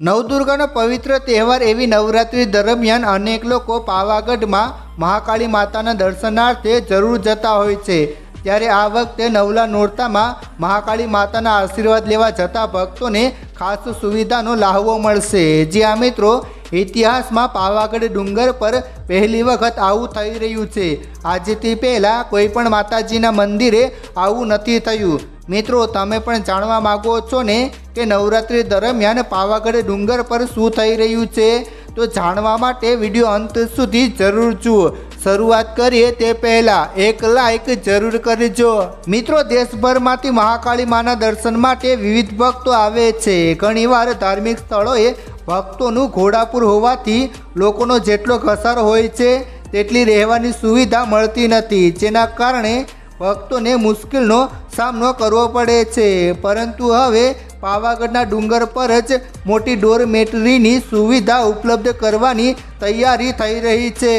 નવદુર્ગાનો પવિત્ર તહેવાર એવી નવરાત્રિ દરમિયાન અનેક લોકો પાવાગઢમાં મહાકાળી માતાના દર્શનાર્થે જરૂર જતા હોય છે. ત્યારે આ વખતે નવલા નોરતામાં મહાકાળી માતાના આશીર્વાદ લેવા જતા ભક્તોને ખાસ સુવિધાનો લાહવો મળશે. જ્યાં મિત્રો, ઇતિહાસમાં પાવાગઢ ડુંગર પર પહેલી વખત આવું થઈ રહ્યું છે. આજથી પહેલાં કોઈ પણ માતાજીના મંદિરે આવું નથી થયું. મિત્રો, તમે પણ જાણવા માગો છો ને કે નવરાત્રિ દરમિયાન પાવાગઢ ડુંગર પર શું થઈ રહ્યું છે? તો જાણવા માટે વીડિયો અંત સુધી જરૂર જુઓ. શરૂઆત કરીએ તે પહેલાં એક લાઈક જરૂર કરજો. મિત્રો, દેશભરમાંથી મહાકાળી માના દર્શન માટે વિવિધ ભક્તો આવે છે. ઘણીવાર ધાર્મિક સ્થળોએ ભક્તોનું ઘોડાપુર હોવાથી લોકોનો જેટલો ઘસારો હોય છે, તેટલી રહેવાની સુવિધા મળતી નથી. જેના કારણે ભક્તોને મુશ્કેલનો સામનો કરવો પડે છે. પરંતુ હવે પાવાગઢના ડુંગર પર જ મોટી ડોરમેટરીની સુવિધા ઉપલબ્ધ કરવાની તૈયારી થઈ રહી છે.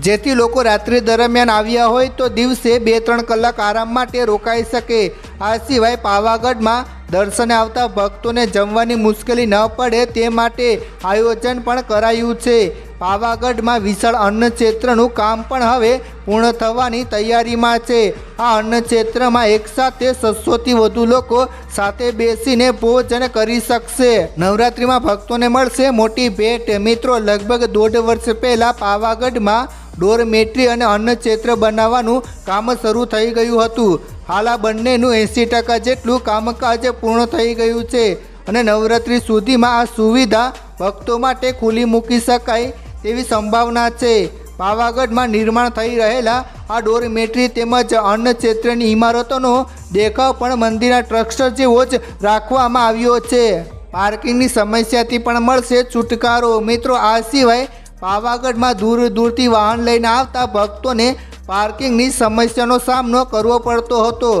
જેથી લોકો રાત્રિ દરમિયાન આવ્યા હોય તો દિવસે બે ત્રણ કલાક આરામ માટે રોકાઈ શકે. આ સિવાય પાવાગઢમાં દર્શને આવતા ભક્તોને જમવાની મુશ્કેલી ન પડે તે માટે આયોજન પણ કરાયું છે. પાવાગઢમાં વિશાળ અન્ન ક્ષેત્રનું કામ પણ હવે પૂર્ણ થવાની તૈયારીમાં છે. આ અન્ન ક્ષેત્રમાં એકસાથે સસોથી વધુ લોકો સાથે બેસીને ભોજન કરી શકશે. નવરાત્રિમાં ભક્તોને મળશે મોટી ભેટ. મિત્રો, લગભગ દોઢ વર્ષ પહેલાં પાવાગઢમાં ડોરમેટ્રી અને અન્ન ક્ષેત્ર બનાવવાનું કામ શરૂ થઈ ગયું હતું. હાલ આ બંનેનું એંસી ટકા જેટલું કામકાજ પૂર્ણ થઈ ગયું છે અને નવરાત્રિ સુધીમાં આ સુવિધા ભક્તો માટે ખુલ્લી મૂકી શકાય તેવી સંભાવના છે. પાવાગઢમાં નિર્માણ થઈ રહેલા આ ડોરમેટ્રી તેમજ અન્ન ક્ષેત્રની ઇમારતોનો દેખાવ પણ મંદિરના ટ્રસ્ટ જેવો જ રાખવામાં આવ્યો છે. પાર્કિંગની સમસ્યાથી પણ મળશે છુટકારો. મિત્રો, આ સિવાય પાવાગઢમાં દૂર દૂરથી વાહન લઈને આવતા ભક્તોને પાર્કિંગની સમસ્યાનો સામનો કરવો પડતો હતો.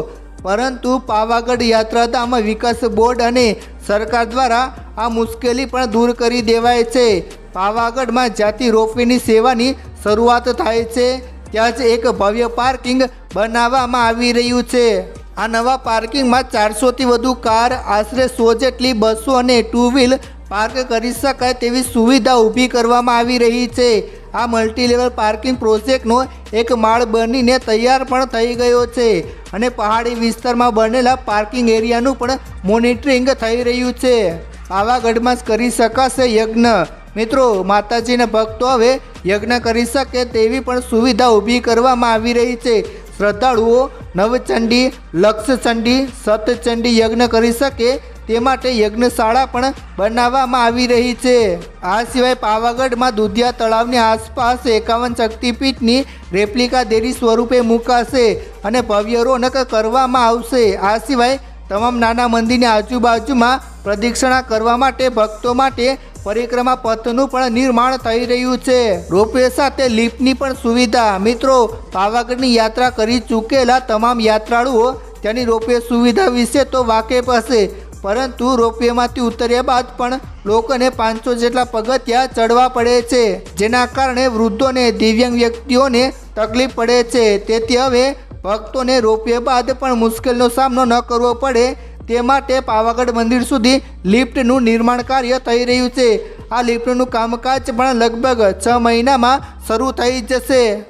પરંતુ પાવાગઢ યાત્રાધામ વિકાસ બોર્ડ અને સરકાર દ્વારા આ મુશ્કેલી પણ દૂર કરી દેવાય છે. પાવાગઢમાં જ્યાંથી રોપવેની સેવાની શરૂઆત થાય છે. ત્યાં જ એક ભવ્ય પાર્કિંગ બનાવવામાં આવી રહ્યું છે. આ નવા પાર્કિંગમાં ચારસોથી વધુ કાર આશરે સો જેટલી બસો અને ટુ વ્હીલ પાર્ક કરી શકાય તેવી સુવિધા ઊભી કરવામાં આવી રહી છે. આ મલ્ટીલેવલ પાર્કિંગ પ્રોજેક્ટનો એક માળ બનીને તૈયાર પણ થઈ ગયો છે અને પહાડી વિસ્તારમાં બનેલા પાર્કિંગ એરિયાનું પણ મોનિટરિંગ થઈ રહ્યું છે. પાવાગઢમાં કરી શકાશે યજ્ઞ. મિત્રો, માતાજીના ભક્તો હવે યજ્ઞ કરી શકે તેવી પણ સુવિધા ઊભી કરવામાં આવી રહી છે. શ્રદ્ધાળુઓ નવચંડી, લક્ષચંડી, સતચંડી યજ્ઞ કરી શકે તે માટે યજ્ઞશાળા પણ બનાવવામાં આવી રહી છે. આ સિવાય પાવાગઢમાં દુધિયા તળાવની આસપાસ એકાવન શક્તિપીઠની રેપ્લિકા દેરી સ્વરૂપે મુકાશે અને ભવ્ય રોનક કરવામાં આવશે. આ સિવાય તમામ નાના મંદિરની આજુબાજુમાં પ્રદક્ષિણા કરવા માટે ભક્તો માટે પરિક્રમા પથનું પણ નિર્માણ થઈ રહ્યું છે. રોપવે સાથે લિફ્ટની પણ સુવિધા. મિત્રો, પાવાગઢની યાત્રા કરી ચૂકેલા તમામ યાત્રાળુઓ ત્યાંની રોપવે સુવિધા વિશે તો વાકેફ હશે, પરંતુ રોપવેમાંથી ઉતર્યા બાદ પણ લોકોને પાંચસો જેટલા પગથિયા ચડવા પડે છે, જેના કારણે વૃદ્ધોને, દિવ્યાંગ વ્યક્તિઓને તકલીફ પડે છે. તેથી હવે ભક્તોને રોપવે બાદ પણ મુશ્કેલીનો સામનો ન કરવો પડે તે માટે પાવાગઢ મંદિર સુધી લિફ્ટનું નિર્માણ કાર્ય થઈ રહ્યું છે. આ લિફ્ટનું કામકાજ પણ લગભગ છ મહિનામાં શરૂ થઈ જશે.